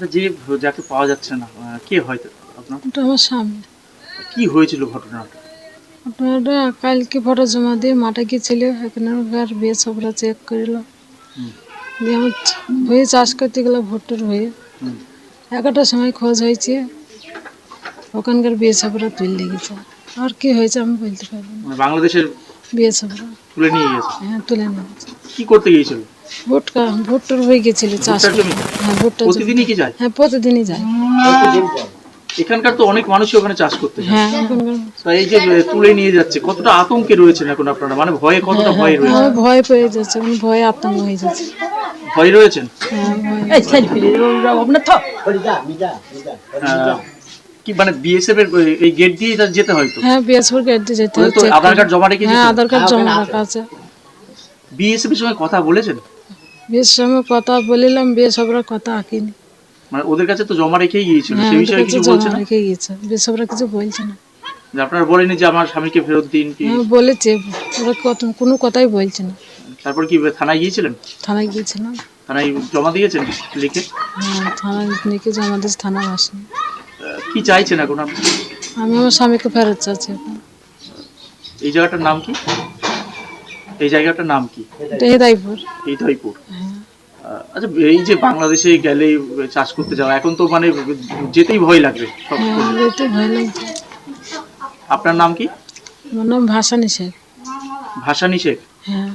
আচ্ছা, যে যাকে পাওয়া যাচ্ছে না কে হয়তো আপনার? ওটা আমার স্বামী। কি হয়েছিল ঘটনাটা? আপনারা কালকে ফটো জমা দিয়ে মাঠে গিয়েছিল এখানে ওর বিয়ে সবরা চেক করিল। দিয়ে আমার হয়ে চাষ করতে গেলো ভোটের হয়ে। এগারোটার সময় খোঁজ হয়েছে। ওখানকার বিয়ে সবরা তুলে গেছে। আর কি হয়েছে আমি বলতে পারব না। মানে বাংলাদেশের বিয়ে সবরা তুলে নিয়ে গেছে? হ্যাঁ তুলে নিয়ে গেছে। কি করতে গিয়েছিল? ভোট কা- ভোটটার হয়ে গেছিল চাষ হ্যাঁ ভোটটা প্রতিদিনই কি যায়? হ্যাঁ প্রতিদিনই যায়। এখানকার তো অনেক মানুষই ওখানে চাষ করতে যায়। হ্যাঁ ওখানকার তা এই যে তুলে নিয়ে যাচ্ছে কতটা আতঙ্কে রয়েছেন এখন আপনারা? মানে ভয়ে কতটা ভয়ে রয়েছে? আমার ভয় পেয়ে যাচ্ছে আমি ভয়ে আতঙ্ক হয়ে যাচ্ছে। ভয় রয়েছেন? হ্যাঁ কি মানে বিএসএফ এর এই গেট দিয়ে যেতে হয় তো? হ্যাঁ বিএসপুর গেট দিয়ে যেতে তো আধার কার্ড জমা রেখে হ্যাঁ আধার কার্ড জমা রাখা আছে। বিএসএফ এর সঙ্গে কথা বলেছেন? বেশ সময় কথা বলিলাম বেশ সবরা কথা আঁকিনি। মানে ওদের কাছে তো জমা রেখেই গিয়েছিল হ্যাঁ সেই বিষয়ে কিছু বলছে না? রেখে গিয়েছে বেশ সবরা কিছু বলছে না। যে আপনারা বলেনি যে আমার স্বামীকে ফেরত দিন কি? হ্যাঁ বলেছে ওরা কত কোনো কথাই বলছে না। তারপর কি থানায় গিয়েছিলেন? থানায় গিয়েছিলাম থানায় জমা দিয়েছেন লিখে? হ্যাঁ থানায় নিয়ে জমা দিয়েছে থানা আসেনি। কি চাইছেন এখন আপনি? আমি আমার স্বামীকে ফেরত চাচ্ছি। এখন এই জায়গাটার নাম কি? এই জায়গাটার নাম কি? হৃদয়পুর হ্যাঁ আচ্ছা এই যে বাংলাদেশে গেলে চাষ করতে যাওয়া এখন তো মানে যেতেই ভয় লাগবে হ্যাঁ আপনার নাম কি? আমার নাম ভাসানি শেখ। ভাসানি শেখ? হ্যাঁ।